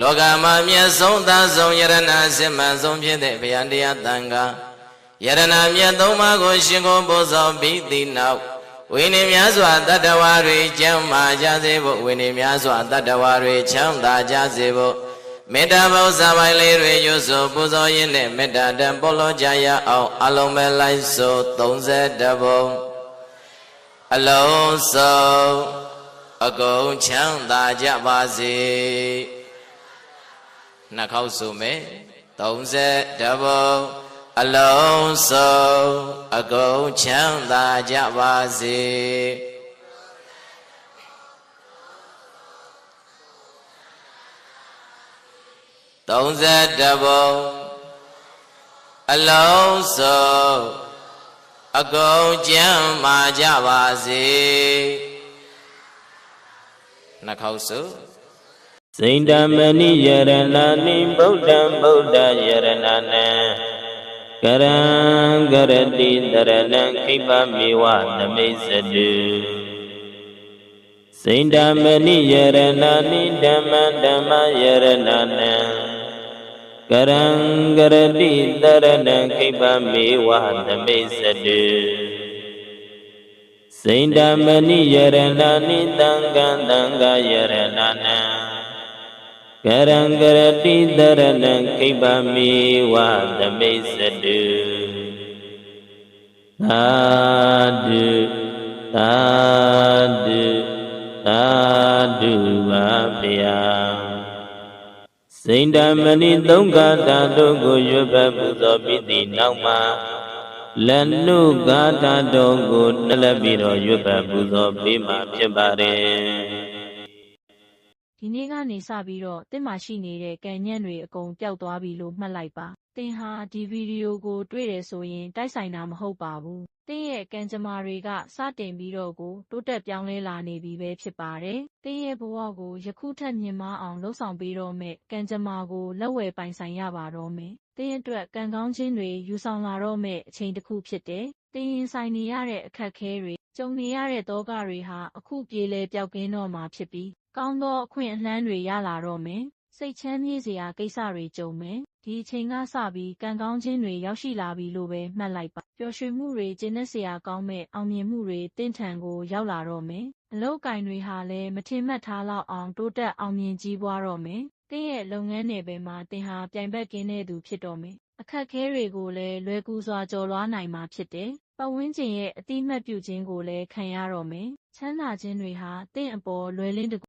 လောကမှာမြတ်ဆုံးသာဆုံးယရဏအစစ်မှန်ဆုံးဖြစ်တဲ့ဗျာတရားတန်ခါယရဏမြတ်သုံးပါးကိုရှင်ကိုပို့ဆောင်ပြီးသည့်နောက်ဝိနည်းများစွာတတ္တဝါတွေကျမ်းမာကြစေဖို့ဝိနည်းများစွာတတ္တဝါတွေချမ်းသာကြစေဖို့မေတ္တာဘုဇာပိုင်းလေးတွေရွတ်ဆိုပူဇော်ရင်းနဲ့မေတ္တာတံပေါ်လို့ကြရအောင်အလုံးမဲ့လိုက်ဆို30ဘုံအလုံးစုံအကုန်ချမ်းသာကြပါစေ နှစ်ခေါက်ဆိုမယ်30ဘုံအလုံးစုံအကုန်ချမ်းသာကြပါစေ30ဘုံအလုံးစုံအကုန်ကျမ်းမာကြပါစေနှစ်ခေါက်ဆို စိန္ဒမဏိယရဏနိဗုဒ္ဓံဗုဒ္ဓယရဏနံကရံကရတိတရဏံခိပမေဝနမိတ်စတုစိန္ဒမဏိယရဏနိဓမ္မံဓမ္မယရဏနံကရံကရတိတရဏံခိပမေဝနမိတ်စတုစိန္ဒမဏိယရဏနိတံကံတံဃယရဏနံ ကရံကရတိတရဏံခိပမေဝသမိတ်စတုသာဓုသာဓုသာဓုပါဗျာစိန္ဒမဏိသုံးခါတာတို့ကိုရွတ်ပတ်ပူဇော်ပြီးသည့်နောက်မှာလက်နုဂါထာတော်ကိုနှလက်ပြီးတော့ရွတ်ပတ်ပူဇော်ပေးမှာဖြစ်ပါတယ် ဒီနေ့ကနေစပြီးတော့တင့်မှာရှိနေတဲ့ကံညံ့တွေအကုန်ပျောက်သွားပြီလို့မှတ်လိုက်ပါ။တင်ဟာဒီဗီဒီယိုကို တွေ့တယ်ဆိုရင်တိုက်ဆိုင်တာမဟုတ်ပါဘူး။တင်းရဲ့ကံကြမ္မာတွေကစတင်ပြီးတော့ကိုတိုးတက်ပြောင်းလဲလာနေပြီပဲဖြစ်ပါတယ်။တင်းရဲ့ဘဝကိုယခုထက်မြင့်မားအောင်လှုပ်ဆောင်ပေးတော့မဲ့ကံကြမ္မာကိုလက်ဝယ်ပိုင်ဆိုင်ရပါတော့မယ်။တင်းအတွက်ကံကောင်းခြင်းတွေယူဆောင်လာတော့မဲ့အချိန်တစ်ခုဖြစ်တယ်။ တင်းရင်ဆိုင်နေရတဲ့အခက်အခဲတွေကြုံနေရတဲ့တောကတွေဟာအခုပြေလဲပျောက်ကင်းတော့မှာဖြစ်ပြီးကောင်းသောအခွင့်အလမ်းတွေရလာတော့မယ်။စိတ်ချမ်းမြေ့စရာကိစ္စတွေကြုံမယ်။ဒီအချိန်ကစပြီးကံကောင်းခြင်းတွေရောက်ရှိလာပြီလို့ပဲမှတ်လိုက်ပါ။ပျော်ရွှင်မှုတွေကျဉ်းစရာကောင်းမဲ့အောင်မြင်မှုတွေတင့်ထန်ကိုရောက်လာတော့မယ်။အလောက်ကင်တွေဟာလည်းမထင်မှတ်ထားလောက်အောင်တိုးတက်အောင်မြင်ကြီးပွားတော့မယ်။တင်းရဲ့လုပ်ငန်းနယ်ပယ်မှာတင်ဟာပြိုင်ဘက်ကင်းတဲ့သူဖြစ်တော့မယ်။ အခက်အခဲတွေကိုလည်းလွယ်ကူစွာကျော်လွှားနိုင်မှာဖြစ်တယ်။ပတ်ဝန်းကျင်ရဲ့အတိမတ်ပြုခြင်းကိုလည်းခံရတော့မယ်။ချမ်းသာခြင်းတွေဟာတင့်အပေါ်လွယ်လင်းတကူ